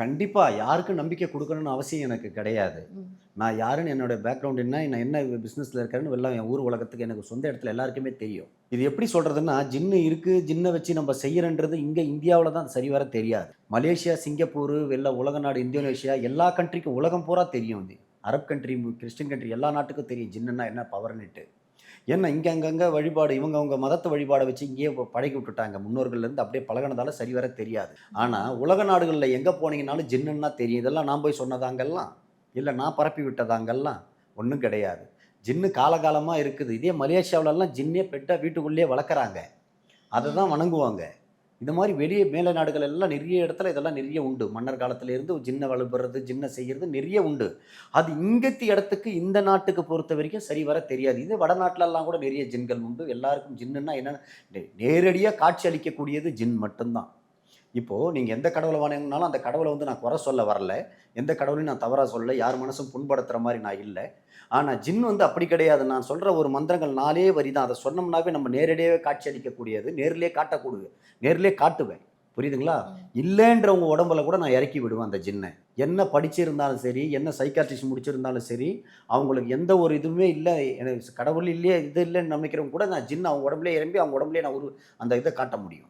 கண்டிப்பாக யாருக்கும் நம்பிக்கை கொடுக்கணும்னு அவசியம் எனக்கு கிடையாது. நான் யாருன்னு என்னோட பேக்ரவுண்ட் என்ன நான் என்ன பிஸ்னஸில் இருக்கேன்னு எல்லாம் என் ஊர் உலகத்துக்கு எனக்கு சொந்த இடத்துல எல்லாருக்குமே தெரியும். இது எப்படி சொல்கிறதுன்னா ஜின்னு இருக்குது ஜின்னை வச்சு நம்ம செய்யறன்றது இங்கே இந்தியாவில் தான் சரிவர தெரியாது. மலேசியா சிங்கப்பூர் எல்லா உலக நாடு இந்தோனேஷியா எல்லா கண்ட்ரிக்கும் உலகம் பூரா தெரியும் இது. அரப் கண்ட்ரி கிறிஸ்டின் கண்ட்ரி எல்லா நாட்டுக்கும் தெரியும் ஜின்னுன்னா என்ன பவர்னுட்டு என்ன இங்கே அங்கங்கே வழிபாடு இவங்க அவங்க மதத்தை வழிபாடை வச்சு இங்கேயே பழகி விட்டுட்டாங்க. முன்னோர்கள்லேருந்து அப்படியே பழகினதால சரிவர தெரியாது. ஆனால் உலக நாடுகளில் எங்கே போனீங்கனாலும் ஜின்னுன்னா தெரியும். இதெல்லாம் நான் போய் சொன்னதாங்கெல்லாம் இல்லை நான் பரப்பி விட்டதாங்கெல்லாம் ஒன்றும் கிடையாது. ஜின்னு காலகாலமாக இருக்குது. இதே மலேசியாவிலலாம் ஜின்னே பெட்டாக வீட்டுக்குள்ளேயே வளர்க்குறாங்க. அதை தான் வணங்குவாங்க. இந்த மாதிரி வெளியே மேல நாடுகள் எல்லாம் நிறைய இடத்துல இதெல்லாம் நிறைய உண்டு. மன்னர் காலத்துல இருந்து ஜின்னை வலுப்படுறது ஜின்னை செய்கிறது நிறைய உண்டு. அது இங்கத்தி இடத்துக்கு இந்த நாட்டுக்கு பொறுத்த வரைக்கும் சரி வர தெரியாது. இது வடநாட்டிலெல்லாம் கூட நிறைய ஜின்கள் உண்டு. எல்லாருக்கும் ஜின்னுன்னா என்னென்ன நேரடியாக காட்சி அளிக்கக்கூடியது ஜின் மட்டும்தான். இப்போது நீங்கள் எந்த கடவுளை வணங்கினாலும் அந்த கடவுளை வந்து நான் குறை சொல்ல வரல. எந்த கடவுளையும் நான் தவறாக சொல்ல யார் மனசும் புண்படுத்துகிற மாதிரி நான் இல்லை. ஆனால் ஜின் வந்து அப்படி கிடையாது. நான் சொல்கிற ஒரு மந்திரங்கள் நாலே வரி தான். அதை சொன்னோம்னாவே நம்ம நேரடியாகவே காட்சி அளிக்கக்கூடியது. நேர்லேயே காட்டக்கூடியது நேர்லேயே காட்டுவேன். புரியுதுங்களா? இல்லைன்றவங்க உடம்புல கூட நான் இறக்கி விடுவேன் அந்த ஜின்னை. என்ன படிச்சிருந்தாலும் சரி என்ன சைக்காட்ரிஸ்ட் முடிச்சிருந்தாலும் சரி அவங்களுக்கு எந்த ஒரு இதுவுமே இல்லை. எனக்கு கடவுள் இல்லையே இது இல்லைன்னு நினைக்கிறவங்க கூட நான் ஜின் அவங்க உடம்புலேயே இறம்பி அவங்க உடம்புலேயே நான் ஒரு அந்த இதை காட்ட முடியும்.